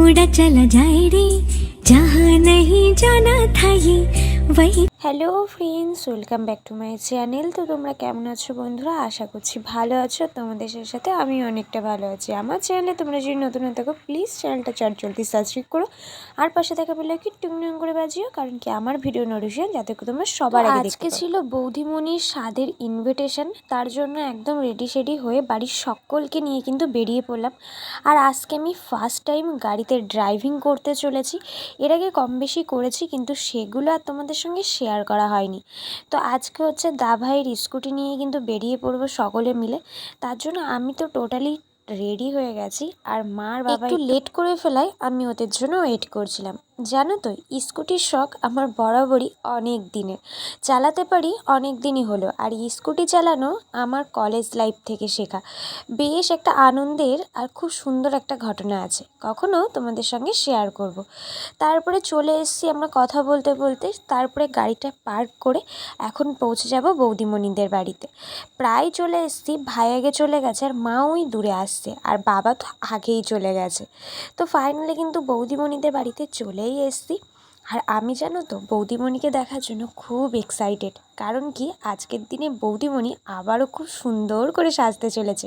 उड़ा चला जाए रे जहाँ नहीं जाना था ये वही hello friends welcome back to my channel. তো তোমরা কেমন আছো বন্ধুরা? আশা করছি ভালো আছো। তোমাদের সাথে আমি অনেকটা ভালো আছি। আমার চ্যানেলে তোমরা যদি নতুন হয়ে থাকো প্লিজ চ্যানেলটা চট জলদি সাবস্ক্রাইব করো। আর পাশে থাকা বেলা কি টুংটুং করে বাজিও কারণ কি আমার ভিডিও নোটিফিকেশন যাতে তোমরা সবার আগে আজকে ছিল বৌদিমণির স্বাদের ইনভিটেশন তার জন্য একদম রেডি শেডি হয়ে বাড়ির সকলকে নিয়ে কিন্তু বেরিয়ে পড়লাম। আর আজকে আমি ফার্স্ট টাইম গাড়িতে ড্রাইভিং করতে চলেছি। এর আগে কম বেশি করেছি কিন্তু সেগুলো আর তোমাদের সঙ্গে শেয়ার করা হয়নি। তো আজকে হচ্ছে দা ভাইয়ের স্কুটি নিয়ে কিন্তু বেরিয়ে পড়ব সকলে মিলে। তার জন্য আমি তো টোটালি রেডি হয়ে গেছি। আর মার বাবা একটু লেট করে ফেলায় আমি ওদের জন্য ওয়েট করছিলাম। জানো তো, স্কুটির শখ আমার বরাবরই অনেক দিনের। চালাতে পারি অনেক দিনই হলো, আর স্কুটি চালানো আমার কলেজ লাইফ থেকে শেখা। বেশ একটা আনন্দের আর খুব সুন্দর একটা ঘটনা আছে, কখনো তোমাদের সঙ্গে শেয়ার করব। তারপরে চলে এসেছি আমরা কথা বলতে বলতে, তারপরে গাড়িটা পার্ক করে এখন পৌঁছে যাব বৌদিমণিদের বাড়িতে। প্রায় চলে এসেছি, ভাই আগে চলে গেছে আর মা ওই দূরে আসছে, আর বাবা তো আগেই চলে গেছে। তো ফাইনালি কিন্তু বৌদিমণিদের বাড়িতে চলেই এসছি। আর আমি জানো তো, বৌদিমণিকে দেখার জন্য খুব এক্সাইটেড কারণ কি, আজকের দিনে বৌদিমণি আবারও খুব সুন্দর করে সাজতে চলেছে।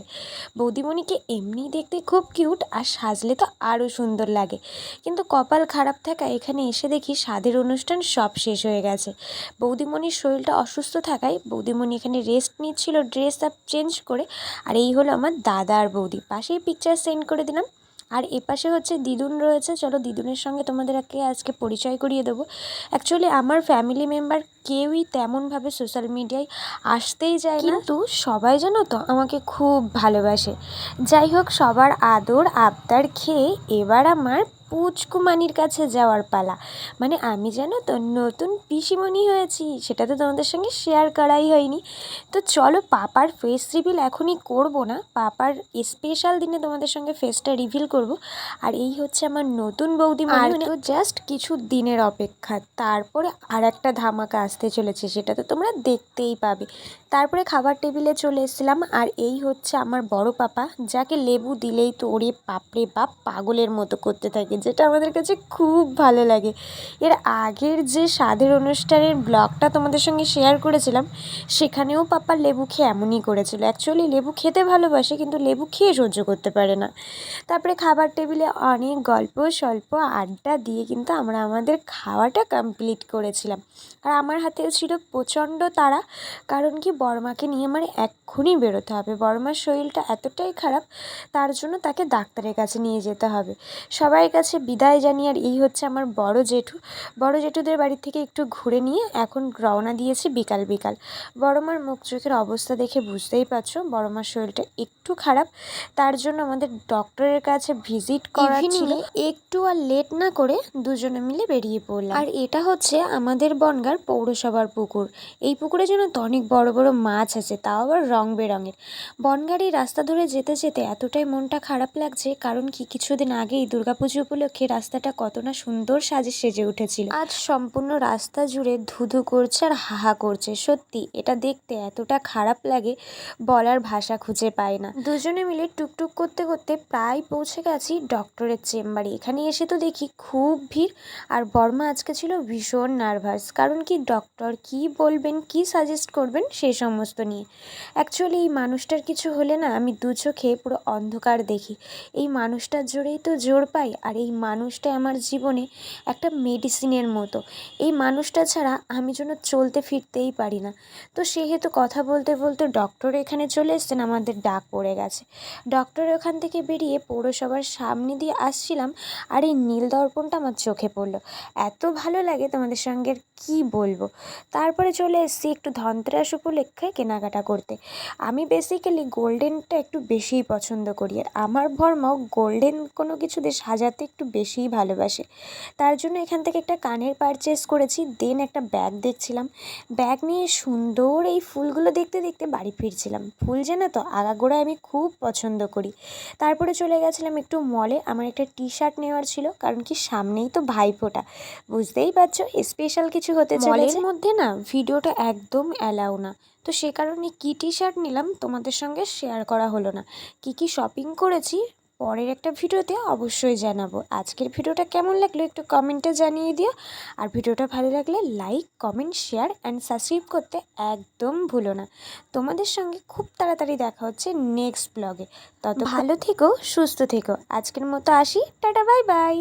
বৌদিমণিকে এমনি দেখতে খুব কিউট আর সাজলে তো আরও সুন্দর লাগে। কিন্তু কপাল খারাপ থাকা এখানে এসে দেখি স্বাদের অনুষ্ঠান সব শেষ হয়ে গেছে। বৌদিমণির শরীরটা অসুস্থ থাকায় বৌদিমণি এখানে রেস্ট নিচ্ছিল ড্রেস আপ চেঞ্জ করে। আর এই হলো আমার দাদা আর বৌদি। পাশেই পিকচার সেন্ড করে দিলাম। আর এপাশে হচ্ছে দিদুন রয়েছে। চলো দিদুনের সঙ্গে তোমাদেরকে আজকে পরিচয় করিয়ে দেবো। অ্যাকচুয়ালি আমার ফ্যামিলি মেম্বার কেউই তেমনভাবে সোশ্যাল মিডিয়ায় আসতেই যায় না। কিন্তু সবাই জানো তো আমাকে খুব ভালোবাসে। যাই হোক সবার আদর আবদার খেয়ে এবার আমার পুচকুমানির কাছে যাওয়ার পালা। মানে আমি যেন তো নতুন পিসিমণি হয়েছি সেটা তো তোমাদের সঙ্গে শেয়ার করাই হয়নি। তো চলো পাপার ফেস রিভিল এখনই করব না পাপার স্পেশাল দিনে তোমাদের সঙ্গে ফেসটা রিভিল করব। আর এই হচ্ছে আমার নতুন বৌদি মানে তো জাস্ট কিছু দিনের অপেক্ষা তারপরে আর একটা ধামাকা আসতে চলেছে সেটা তো তোমরা দেখতেই পাবে। তারপরে খাবার টেবিলে চলে এসেছিলাম আর এই হচ্ছে আমার বড় পাপা যাকে লেবু দিলেই তো ওরে বাপরে বাপ পাগলের মতো করতে থাকে। যেটা আমাদের কাছে খুব ভালো লাগে। এর আগের যে স্বাদের অনুষ্ঠানের ব্লগটা তোমাদের সঙ্গে শেয়ার করেছিলাম, সেখানেও পাপা লেবু খেয়ে এমনই করেছিল। অ্যাকচুয়ালি লেবু খেতে ভালোবাসে, কিন্তু লেবু খেয়ে সহ্য করতে পারে না। তারপরে খাবার টেবিলে অনেক গল্প, স্বল্প আড্ডা দিয়ে কিন্তু আমরা আমাদের খাওয়াটা কমপ্লিট করেছিলাম। আর আমার হাতেও ছিল প্রচণ্ড তাড়া, কারণ কি বড়মাকে নিয়ে আমার এক্ষুনি বেরোতে হবে। বড়মার শরীরটা এতটাই খারাপ, তার জন্য তাকে ডাক্তারের কাছে নিয়ে যেতে হবে। সবাই কাছে বিদায় জানিয়ে আর এই হচ্ছে আমার বড় জেঠু। বড় জেঠুদের বাড়ি থেকে একটু ঘুরে নিয়ে এখন রওনা দিয়েছি বিকাল বিকাল। বড়মার মুখ চোখের অবস্থা দেখে বুঝতেই পারছ বড়মার শরীরটা একটু খারাপ। তার জন্য আমাদের ডক্টরের কাছে ভিজিট করা ছিল। একটু আর লেট না করে দুজনে মিলে বেরিয়ে পড়লাম। আর এটা হচ্ছে আমাদের বনগার পৌরসভার পুকুর। এই পুকুরে যেন তো অনেক বড় বড় মাছ আছে তাও আবার রং বেরঙের। বনগার এই রাস্তা ধরে যেতে যেতে এতটাই মনটা খারাপ লাগছে কারণ কি কিছুদিন আগেই দুর্গাপুজো উপলক্ষে রাস্তাটা কত না সুন্দর সাজে সেজে উঠেছিল। আজ সম্পূর্ণ রাস্তা জুড়ে ধুধু করছে আর হাহা করছে। সত্যি, এটা দেখতে এতটা খারাপ লাগে, বলার ভাষা খুঁজে পায় না। দুজনে মিলে টুকটুক করতে করতে প্রায় পৌঁছে গেছি ডক্টরের চেম্বারে। এখানে এসে তো দেখি খুব ভিড়, আর বর্মা আজকে ছিল ভীষণ নার্ভাস। কারণ কি, ডক্টর কি বলবেন, কি সাজেস্ট করবেন সেই সমস্ত নিয়ে। অ্যাকচুয়ালি এই মানুষটার কিছু হলে না, আমি দু চোখে পুরো অন্ধকার দেখি। এই মানুষটার জোরেই তো জোর পাই, আর এই মানুষটা আমার জীবনে একটা মেডিসিনের মতো। এই মানুষটা ছাড়া আমি যেন চলতে ফিরতেই পারি না। তো সেহেতু কথা বলতে বলতে ডক্টর এখানে চলে এসছেন, আমাদের ডাক পড়ে গেছে। ডক্টর ওখান থেকে বেরিয়ে পৌরসভার সামনে দিয়ে আসছিলাম আর এই নীল দর্পণটা আমার চোখে পড়ল। এত ভালো লাগে তোমাদের সঙ্গে কী বলব। তারপরে চলে এসেছি একটু ধনতেরাস উপলক্ষে কেনাকাটা করতে। আমি বেসিক্যালি গোল্ডেনটা একটু বেশিই পছন্দ করি। আর আমার ভর্মাও গোল্ডেন কোনো কিছু দিয়ে সাজাতে একটু বেশিই ভালোবাসে। তার জন্য এখান থেকে একটা কানের পারচেস করেছি দেন একটা ব্যাগ দেখছিলাম। ব্যাগ নিয়ে সুন্দর এই ফুলগুলো দেখতে দেখতে বাড়ি ফিরছিলাম। ফুল যেন তো আগাগোড়ায় আমি খুব পছন্দ করি। তারপরে চলে গেছিলাম একটু মলে আমার একটা টি শার্ট নেওয়ার ছিল কারণ কি সামনেই তো ভাইফোঁটা। বুঝতেই পারছ স্পেশাল কিছু হতে চলেছে। মধ্যে না ভিডিওটা একদম অ্যালাউ না। তো সে কারণে কী টি শার্ট নিলাম তোমাদের সঙ্গে শেয়ার করা হলো না। কী কী শপিং করেছি পরের একটা ভিডিওতে অবশ্যই জানাব। আজকের ভিডিওটা কেমন লাগল একটু কমেন্টে জানিয়ে দিও। আর ভিডিওটা ভালো লাগলে like, comment, share and subscribe করতে একদম ভুলো না। তোমাদের সঙ্গে খুব তাড়াতাড়ি দেখা হচ্ছে নেক্সট ব্লগে তত ভালো থেকো, সুস্থ থেকো। আজকের মতো আসি। Tata bye bye